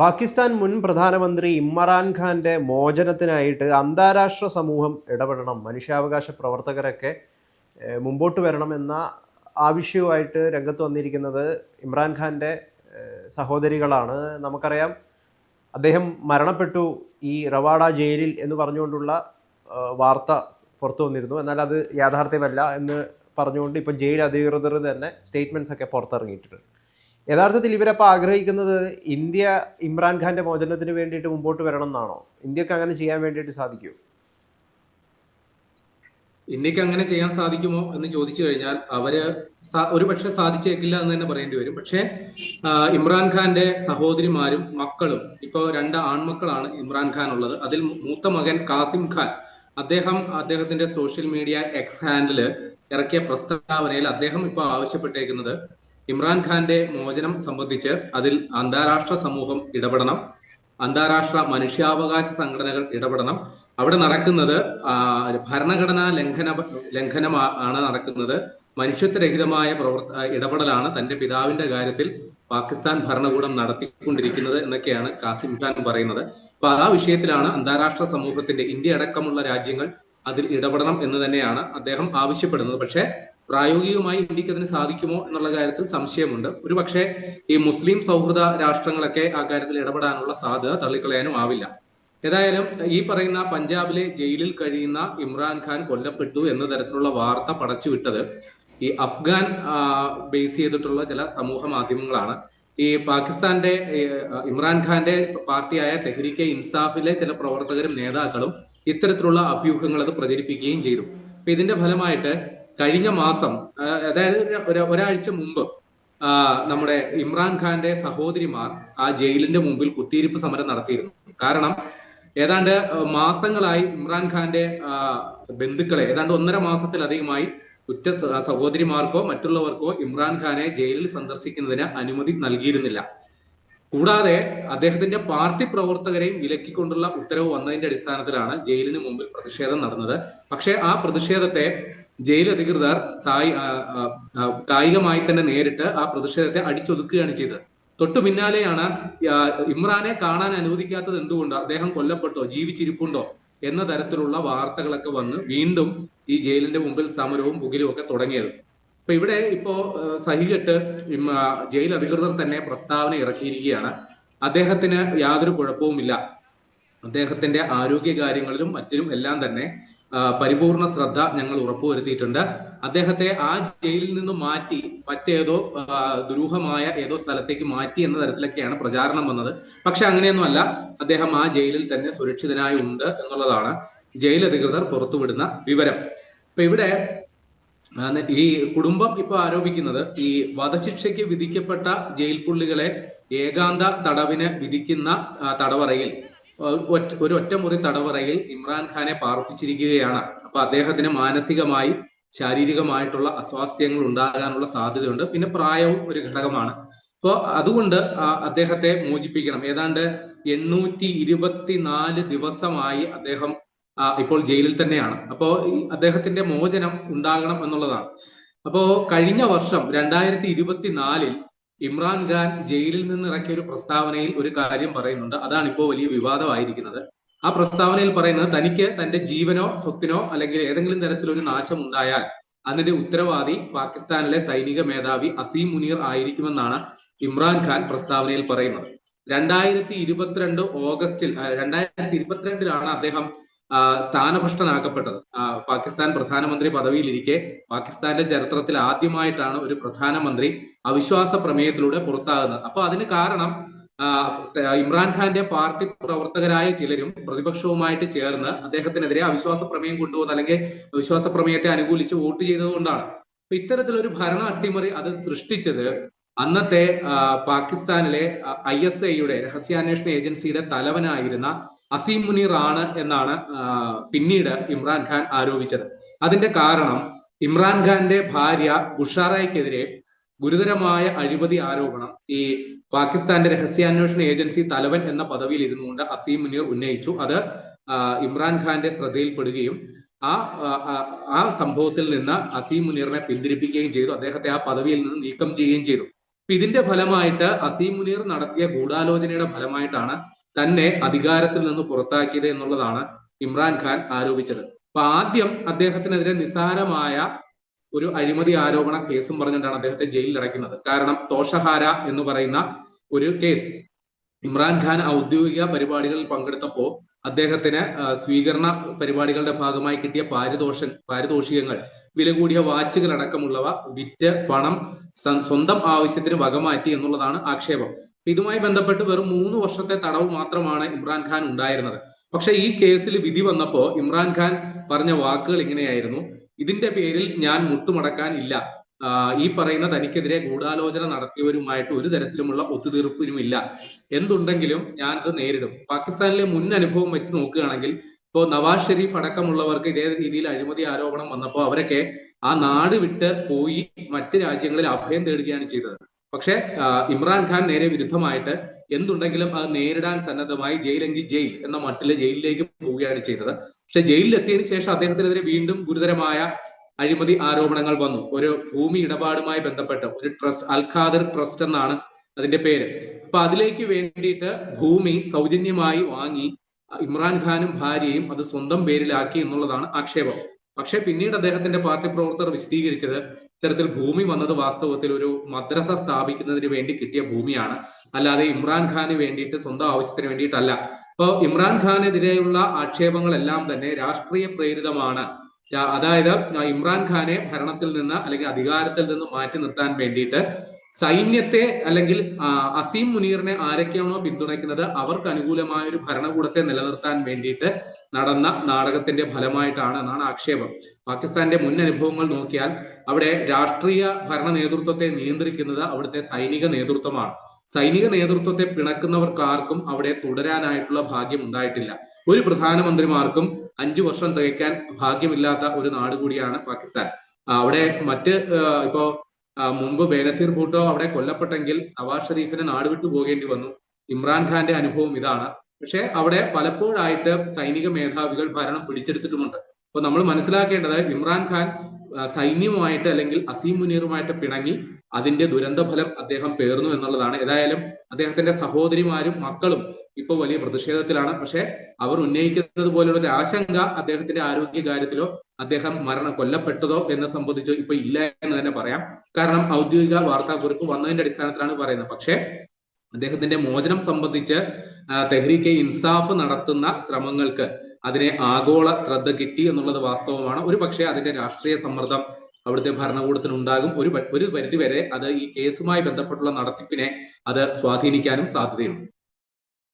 പാകിസ്ഥാൻ മുൻ പ്രധാനമന്ത്രി ഇമ്രാൻഖാന്റെ മോചനത്തിനായിട്ട് അന്താരാഷ്ട്ര സമൂഹം ഇടപെടണം. മനുഷ്യാവകാശ പ്രവർത്തകരൊക്കെ മുമ്പോട്ട് വരണം എന്ന ആവശ്യവുമായിട്ട് രംഗത്ത് വന്നിരിക്കുന്നത് ഇമ്രാൻഖാന്റെ ഖാന്റെ സഹോദരികളാണ്. നമുക്കറിയാം അദ്ദേഹം മരണപ്പെട്ടു ഈ റവാഡ ജയിലിൽ എന്ന് പറഞ്ഞുകൊണ്ടുള്ള വാർത്ത പുറത്തു വന്നിരുന്നു. എന്നാൽ അത് യാഥാർത്ഥ്യമല്ല എന്ന് പറഞ്ഞുകൊണ്ട് ഇപ്പം ജയിൽ അധികൃതർ തന്നെ സ്റ്റേറ്റ്മെന്റ്സ് ഒക്കെ പുറത്തിറങ്ങിയിട്ടുണ്ട്. യഥാർത്ഥത്തിൽ ഇവരപ്പോൾ ആഗ്രഹിക്കുന്നത് ഇന്ത്യ ഇമ്രാൻഖാന്റെ മോചനത്തിന് വേണ്ടിയിട്ട് മുമ്പോട്ട് വരണം എന്നാണോ ഇന്ത്യയ്ക്ക് അങ്ങനെ ചെയ്യാൻ വേണ്ടിയിട്ട് സാധിക്കുമോ ഇന്ത്യയ്ക്ക് അങ്ങനെ ചെയ്യാൻ സാധിക്കുമോ എന്ന് ചോദിച്ചു കഴിഞ്ഞാൽ അവർ ഒരു ഒരുപക്ഷെ സാധിച്ചേക്കില്ല എന്ന് തന്നെ പറയേണ്ടി വരും. പക്ഷേ ഇമ്രാൻഖാന്റെ സഹോദരിമാരും മക്കളും ഇപ്പോൾ രണ്ട് ആൺമക്കളാണ് ഇമ്രാൻഖാൻ ഉള്ളത്. അതിൽ മൂത്ത മകൻ കാസിം ഖാൻ. അദ്ദേഹം അദ്ദേഹത്തിന്റെ സോഷ്യൽ മീഡിയ എക്സ് ഹാൻഡിൽ ഇറക്കിയ പ്രസ്താവനയിൽ അദ്ദേഹം ഇപ്പോൾ ആവശ്യപ്പെട്ടേക്കുന്നത് ഇമ്രാൻഖാന്റെ മോചനം സംബന്ധിച്ച് അതിൽ അന്താരാഷ്ട്ര സമൂഹം ഇടപെടണം. അന്താരാഷ്ട്ര മനുഷ്യാവകാശ സംഘടനകൾ ഇടപെടണം. അവിടെ നടക്കുന്നത് ഭരണഘടനാ ലംഘന ലംഘനമാണ് നടക്കുന്നത്. മനുഷ്യത്വരഹിതമായ പ്രവർത്ത ഇടപെടലാണ് തന്റെ പിതാവിന്റെ കാര്യത്തിൽ പാകിസ്ഥാൻ ഭരണകൂടം നടത്തിക്കൊണ്ടിരിക്കുന്നത് എന്നൊക്കെയാണ് കാസിം ഖാൻ പറയുന്നത്. അപ്പൊ ആ വിഷയത്തിലാണ് അന്താരാഷ്ട്ര സമൂഹത്തിന്റെ ഇന്ത്യ അടക്കമുള്ള രാജ്യങ്ങൾ അതിൽ ഇടപെടണം എന്ന് തന്നെയാണ് അദ്ദേഹം ആവശ്യപ്പെടുന്നത്. പക്ഷേ പ്രായോഗികമായി ഇന്ത്യയ്ക്ക് അതിന് സാധിക്കുമോ എന്നുള്ള കാര്യത്തിൽ സംശയമുണ്ട്. ഒരു പക്ഷേ ഈ മുസ്ലിം സൗഹൃദ രാഷ്ട്രങ്ങളൊക്കെ ആ കാര്യത്തിൽ ഇടപെടാനുള്ള സാധ്യത തള്ളിക്കളയാനും ആവില്ല. ഏതായാലും ഈ പറയുന്ന പഞ്ചാബിലെ ജയിലിൽ കഴിയുന്ന ഇമ്രാൻഖാൻ കൊല്ലപ്പെട്ടു എന്ന തരത്തിലുള്ള വാർത്ത പടച്ചുവിട്ടത് ഈ അഫ്ഗാൻ ബേസ് ചെയ്തിട്ടുള്ള ചില സമൂഹ മാധ്യമങ്ങളാണ്. ഈ പാകിസ്ഥാന്റെ ഇമ്രാൻഖാന്റെ പാർട്ടിയായ തെഹ്രീക്കെ ഇൻസാഫിലെ ചില പ്രവർത്തകരും നേതാക്കളും ഇത്തരത്തിലുള്ള അഭ്യൂഹങ്ങൾ അത് പ്രചരിപ്പിക്കുകയും ചെയ്തു. ഇതിന്റെ ഫലമായിട്ട് കഴിഞ്ഞ മാസം അതായത് ഒരു- ഒരു- ഒരാഴ്ച മുമ്പ് നമ്മുടെ ഇമ്രാൻഖാന്റെ സഹോദരിമാർ ആ ജയിലിന്റെ മുമ്പിൽ കുത്തിയിരിപ്പ് സമരം നടത്തിയിരുന്നു. കാരണം ഏതാണ്ട് മാസങ്ങളായി ഇമ്രാൻഖാന്റെ ബന്ധുക്കളെ ഏതാണ്ട് ഒന്നര മാസത്തിലധികമായി ഉറ്റ സഹോദരിമാർക്കോ മറ്റുള്ളവർക്കോ ഇമ്രാൻഖാനെ ജയിലിൽ സന്ദർശിക്കുന്നതിന് അനുമതി നൽകിയിരുന്നില്ല. കൂടാതെ അദ്ദേഹത്തിന്റെ പാർട്ടി പ്രവർത്തകരെയും വിലക്കിക്കൊണ്ടുള്ള ഉത്തരവ് വന്നതിന്റെ അടിസ്ഥാനത്തിലാണ് ജയിലിന് മുമ്പിൽ പ്രതിഷേധം നടന്നത്. പക്ഷേ ആ പ്രതിഷേധത്തെ ജയിൽ അധികൃതർ കായികമായി തന്നെ നേരിട്ട് ആ പ്രതിഷേധത്തെ അടിച്ചൊതുക്കുകയാണ് ചെയ്തത്. തൊട്ടു പിന്നാലെയാണ് ഇമ്രാനെ കാണാൻ അനുവദിക്കാത്തത് എന്തുകൊണ്ട്? അദ്ദേഹം കൊല്ലപ്പെട്ടോ? ജീവിച്ചിരിപ്പുണ്ടോ? എന്ന തരത്തിലുള്ള വാർത്തകളൊക്കെ വന്ന് വീണ്ടും ഈ ജയിലിന്റെ മുമ്പിൽ സമരവും പുകിലും ഒക്കെ തുടങ്ങിയത്. അപ്പൊ ഇവിടെ ഇപ്പോ സഹികെട്ട് ജയിൽ അധികൃതർ തന്നെ പ്രസ്താവന ഇറക്കിയിരിക്കുകയാണ്. അദ്ദേഹത്തിന് യാതൊരു കുഴപ്പവുമില്ല. അദ്ദേഹത്തിന്റെ ആരോഗ്യ കാര്യങ്ങളിലും മറ്റിലും എല്ലാം തന്നെ പരിപൂർണ ശ്രദ്ധ ഞങ്ങൾ ഉറപ്പുവരുത്തിയിട്ടുണ്ട്. അദ്ദേഹത്തെ ആ ജയിലിൽ നിന്ന് മാറ്റി മറ്റേതോ ദുരൂഹമായ ഏതോ സ്ഥലത്തേക്ക് മാറ്റി എന്ന തരത്തിലൊക്കെയാണ് പ്രചാരണം വന്നത്. പക്ഷെ അങ്ങനെയൊന്നുമല്ല. അദ്ദേഹം ആ ജയിലിൽ തന്നെ സുരക്ഷിതനായി ഉണ്ട് എന്നുള്ളതാണ് ജയിൽ അധികൃതർ പുറത്തുവിടുന്ന വിവരം. അപ്പൊ ഇവിടെ ഈ കുടുംബം ഇപ്പൊ ആരോപിക്കുന്നത് ഈ വധശിക്ഷയ്ക്ക് വിധിക്കപ്പെട്ട ജയിൽ പുള്ളികളെ ഏകാന്ത തടവിന് വിധിക്കുന്ന തടവറയിൽ ഒരു ഒറ്റ- ഒറ്റമുറി തടവറയിൽ ഇമ്രാൻഖാനെ പാർപ്പിച്ചിരിക്കുകയാണ്. അപ്പൊ അദ്ദേഹത്തിന് മാനസികമായി ശാരീരികമായിട്ടുള്ള അസ്വാസ്ഥ്യങ്ങൾ ഉണ്ടാകാനുള്ള സാധ്യതയുണ്ട്. പിന്നെ പ്രായവും ഒരു ഘടകമാണ്. അപ്പോ അതുകൊണ്ട് അദ്ദേഹത്തെ മോചിപ്പിക്കണം. ഏതാണ്ട് എണ്ണൂറ്റി ഇരുപത്തിനാല് ദിവസമായി അദ്ദേഹം ഇപ്പോൾ ജയിലിൽ തന്നെയാണ്. അപ്പോ അദ്ദേഹത്തിന്റെ മോചനം ഉണ്ടാകണം എന്നുള്ളതാണ്. അപ്പോ കഴിഞ്ഞ വർഷം രണ്ടായിരത്തി ഇരുപത്തിനാലിൽ ഇമ്രാൻഖാൻ ജയിലിൽ നിന്ന് ഇറക്കിയ ഒരു പ്രസ്താവനയിൽ ഒരു കാര്യം പറയുന്നുണ്ട്. അതാണ് ഇപ്പോൾ വലിയ വിവാദമായിരിക്കുന്നത്. ആ പ്രസ്താവനയിൽ പറയുന്നത് തനിക്ക് തന്റെ ജീവനോ സ്വത്തിനോ അല്ലെങ്കിൽ ഏതെങ്കിലും തരത്തിലൊരു നാശം ഉണ്ടായാൽ അതിന്റെ ഉത്തരവാദി പാകിസ്ഥാനിലെ സൈനിക മേധാവി അസീം മുനീർ ആയിരിക്കുമെന്നാണ് ഇമ്രാൻഖാൻ പ്രസ്താവനയിൽ പറയുന്നത്. രണ്ടായിരത്തി ഇരുപത്തിരണ്ട് ഓഗസ്റ്റിൽ രണ്ടായിരത്തി ഇരുപത്തിരണ്ടിലാണ് അദ്ദേഹം സ്ഥാനഭ്രഷ്ടനാക്കപ്പെട്ടത്. പാകിസ്ഥാൻ പ്രധാനമന്ത്രി പദവിയിലിരിക്കെ പാകിസ്ഥാന്റെ ചരിത്രത്തിൽ ആദ്യമായിട്ടാണ് ഒരു പ്രധാനമന്ത്രി അവിശ്വാസ പ്രമേയത്തിലൂടെ പുറത്താകുന്നത്. അപ്പൊ അതിന് കാരണം ഇമ്രാൻഖാന്റെ പാർട്ടി പ്രവർത്തകരായ ചിലരും പ്രതിപക്ഷവുമായിട്ട് ചേർന്ന് അദ്ദേഹത്തിനെതിരെ അവിശ്വാസ പ്രമേയം കൊണ്ടുവന്ന് അല്ലെങ്കിൽ അവിശ്വാസ പ്രമേയത്തെ അനുകൂലിച്ച് വോട്ട് ചെയ്തതുകൊണ്ടാണ് കൊണ്ടാണ്. ഇത്തരത്തിലൊരു ഭരണ അട്ടിമറി അത് സൃഷ്ടിച്ചത് അന്നത്തെ പാകിസ്ഥാനിലെ ഐ എസ് ഐയുടെ രഹസ്യാന്വേഷണ ഏജൻസിയുടെ തലവനായിരുന്ന അസീം മുനീർ ആണ് എന്നാണ് പിന്നീട് ഇമ്രാൻഖാൻ ആരോപിച്ചത്. അതിന്റെ കാരണം ഇമ്രാൻഖാന്റെ ഭാര്യ ബുഷാറയ്ക്കെതിരെ ഗുരുതരമായ അഴിമതി ആരോപണം ഈ പാകിസ്ഥാന്റെ രഹസ്യാന്വേഷണ ഏജൻസി തലവൻ എന്ന പദവിയിൽ ഇരുന്നുകൊണ്ട് അസീം മുനീർ ഉന്നയിച്ചു. അത് ഇമ്രാൻഖാന്റെ ശ്രദ്ധയിൽപ്പെടുകയും ആ ആ, സംഭവത്തിൽ നിന്ന് അസീം മുനീറിനെ പിന്തിരിപ്പിക്കുകയും ചെയ്തു. അദ്ദേഹത്തെ ആ പദവിയിൽ നിന്ന് നീക്കം ചെയ്യുകയും ചെയ്തു. ഇതിന്റെ ഫലമായിട്ട് അസീം മുനീർ നടത്തിയ ഗൂഢാലോചനയുടെ ഫലമായിട്ടാണ് തന്നെ അധികാരത്തിൽ നിന്ന് പുറത്താക്കിയത് എന്നുള്ളതാണ് ഇമ്രാൻഖാൻ ആരോപിച്ചത്. അപ്പൊ ആദ്യം അദ്ദേഹത്തിനെതിരെ നിസ്സാരമായ ഒരു അഴിമതി ആരോപണ കേസും പറഞ്ഞുകൊണ്ടാണ് അദ്ദേഹത്തെ ജയിലിൽ അടയ്ക്കുന്നത്. കാരണം തോഷഹാര എന്ന് പറയുന്ന ഒരു കേസ്. ഇമ്രാൻഖാൻ ഔദ്യോഗിക പരിപാടികളിൽ പങ്കെടുത്തപ്പോൾ അദ്ദേഹത്തിന് സ്വീകരണ പരിപാടികളുടെ ഭാഗമായി കിട്ടിയ പാരിതോഷൻ പാരിതോഷികങ്ങൾ വില കൂടിയ വാച്ചുകൾ അടക്കമുള്ളവ വിറ്റ് പണം സ്വന്തം ആവശ്യത്തിന് വകമാറ്റി എന്നുള്ളതാണ് ആക്ഷേപം. ഇതുമായി ബന്ധപ്പെട്ട് വെറും മൂന്ന് വർഷത്തെ തടവ് മാത്രമാണ് ഇമ്രാൻഖാൻ ഉണ്ടായിരുന്നത്. പക്ഷെ ഈ കേസിൽ വിധി വന്നപ്പോ ഇമ്രാൻഖാൻ പറഞ്ഞ വാക്കുകൾ ഇങ്ങനെയായിരുന്നു. ഇതിന്റെ പേരിൽ ഞാൻ മുട്ടുമടക്കാൻ ഇല്ല. ഈ പറയുന്ന തനിക്കെതിരെ ഗൂഢാലോചന നടത്തിയവരുമായിട്ട് ഒരു തരത്തിലുമുള്ള ഒത്തുതീർപ്പിനുമില്ല. എന്തുണ്ടെങ്കിലും ഞാൻ അത് നേരിടും. പാകിസ്ഥാനിലെ മുൻ അനുഭവം വെച്ച് നോക്കുകയാണെങ്കിൽ ഇപ്പോ നവാസ് ഷെരീഫ് അടക്കമുള്ളവർക്ക് ഇതേ രീതിയിൽ അഴിമതി ആരോപണം വന്നപ്പോൾ അവരൊക്കെ ആ നാട് വിട്ട് പോയി മറ്റ് രാജ്യങ്ങളിൽ അഭയം തേടുകയാണ് ചെയ്തത്. പക്ഷെ ഇമ്രാൻഖാൻ നേരെ വിരുദ്ധമായിട്ട് എന്തുണ്ടെങ്കിലും അത് നേരിടാൻ സന്നദ്ധമായി ജയിലെങ്കിൽ ജയിൽ എന്ന മട്ടിൽ ജയിലിലേക്ക് പോവുകയാണ് ചെയ്തത്. പക്ഷെ ജയിലിലെത്തിയതിനു ശേഷം അദ്ദേഹത്തിനെതിരെ വീണ്ടും ഗുരുതരമായ അഴിമതി ആരോപണങ്ങൾ വന്നു. ഒരു ഭൂമി ഇടപാടുമായി ബന്ധപ്പെട്ട് ഒരു ട്രസ്റ്റ് അൽഖാദർ ട്രസ്റ്റ് എന്നാണ് അതിന്റെ പേര്. അപ്പൊ അതിലേക്ക് വേണ്ടിയിട്ട് ഭൂമി സൗജന്യമായി വാങ്ങി ഇമ്രാൻഖാനും ഭാര്യയും അത് സ്വന്തം പേരിലാക്കി എന്നുള്ളതാണ് ആക്ഷേപം. പക്ഷേ പിന്നീട് അദ്ദേഹത്തിന്റെ പാർട്ടി പ്രവർത്തകർ വിശദീകരിച്ചത് ഇത്തരത്തിൽ ഭൂമി വന്നത് വാസ്തവത്തിൽ ഒരു മദ്രസ സ്ഥാപിക്കുന്നതിന് വേണ്ടി കിട്ടിയ ഭൂമിയാണ്. അല്ലാതെ ഇമ്രാൻഖാന് വേണ്ടിയിട്ട് സ്വന്തം ആവശ്യത്തിന് വേണ്ടിയിട്ടല്ല. അപ്പോ ഇമ്രാൻഖാനെതിരെയുള്ള ആക്ഷേപങ്ങളെല്ലാം തന്നെ രാഷ്ട്രീയ പ്രേരിതമാണ്. അതായത് ഇമ്രാൻഖാനെ ഭരണത്തിൽ നിന്ന് അല്ലെങ്കിൽ അധികാരത്തിൽ നിന്ന് മാറ്റി നിർത്താൻ വേണ്ടിയിട്ട് സൈന്യത്തെ അല്ലെങ്കിൽ അസീം മുനീറിനെ ആരൊക്കെയാണോ പിന്തുണയ്ക്കുന്നത് അവർക്ക് അനുകൂലമായ ഒരു ഭരണകൂടത്തെ നിലനിർത്താൻ വേണ്ടിയിട്ട് നടന്ന നാടകത്തിന്റെ ഫലമായിട്ടാണ് എന്നാണ് ആക്ഷേപം. പാകിസ്ഥാന്റെ മുൻ അനുഭവങ്ങൾ നോക്കിയാൽ അവിടെ രാഷ്ട്രീയ ഭരണ നേതൃത്വത്തെ നിയന്ത്രിക്കുന്നത് അവിടുത്തെ സൈനിക നേതൃത്വമാണ്. സൈനിക നേതൃത്വത്തെ പിണക്കുന്നവർക്ക് ആർക്കും അവിടെ തുടരാനായിട്ടുള്ള ഭാഗ്യം ഉണ്ടായിട്ടില്ല. ഒരു പ്രധാനമന്ത്രിമാർക്കും അഞ്ചു വർഷം തികയ്ക്കാൻ ഭാഗ്യമില്ലാത്ത ഒരു നാട് കൂടിയാണ് പാകിസ്ഥാൻ. അവിടെ മറ്റ് ഇപ്പോ മുമ്പ് ബേനസീർ ഭൂട്ടോ അവിടെ കൊല്ലപ്പെട്ടെങ്കിൽ നവാസ് ഷെരീഫിനെ നാടുവിട്ടു പോകേണ്ടി വന്നു. ഇമ്രാൻഖാന്റെ അനുഭവം ഇതാണ്. പക്ഷെ അവിടെ പലപ്പോഴായിട്ട് സൈനിക മേധാവികൾ ഭരണം പിടിച്ചെടുത്തിട്ടുമുണ്ട്. അപ്പൊ നമ്മൾ മനസ്സിലാക്കേണ്ടത് ഇമ്രാൻഖാൻ സൈന്യവുമായിട്ട് അല്ലെങ്കിൽ അസീം മുനീറുമായിട്ട് പിണങ്ങി അതിന്റെ ദുരന്തഫലം അദ്ദേഹം പേർന്നു എന്നുള്ളതാണ്. ഏതായാലും അദ്ദേഹത്തിന്റെ സഹോദരിമാരും മക്കളും ഇപ്പൊ വലിയ പ്രതിഷേധത്തിലാണ്. പക്ഷെ അവർ ഉന്നയിക്കുന്നത് പോലുള്ള ഒരു ആശങ്ക അദ്ദേഹത്തിന്റെ ആരോഗ്യ കാര്യത്തിലോ അദ്ദേഹം മരണം കൊല്ലപ്പെട്ടതോ എന്ന് സംബന്ധിച്ചോ ഇപ്പൊ ഇല്ല എന്ന് തന്നെ പറയാം. കാരണം ഔദ്യോഗിക വാർത്താക്കുറിപ്പ് വന്നതിന്റെ അടിസ്ഥാനത്തിലാണ് പറയുന്നത്. പക്ഷേ അദ്ദേഹത്തിന്റെ മോചനം സംബന്ധിച്ച് തെഹ്രീക്കെ ഇൻസാഫ് നടത്തുന്ന ശ്രമങ്ങൾക്ക് അതിനെ ആഗോള ശ്രദ്ധ കിട്ടി എന്നുള്ളത് വാസ്തവമാണ്. ഒരു പക്ഷേ അതിന്റെ രാഷ്ട്രീയ സമ്മർദ്ദം അവിടുത്തെ ഭരണകൂടത്തിന് ഉണ്ടാകും. ഒരു ഒരു പരിധി വരെ അത് ഈ കേസുമായി ബന്ധപ്പെട്ടുള്ള നടത്തിപ്പിനെ അത് സ്വാധീനിക്കാനും സാധ്യതയുണ്ട്.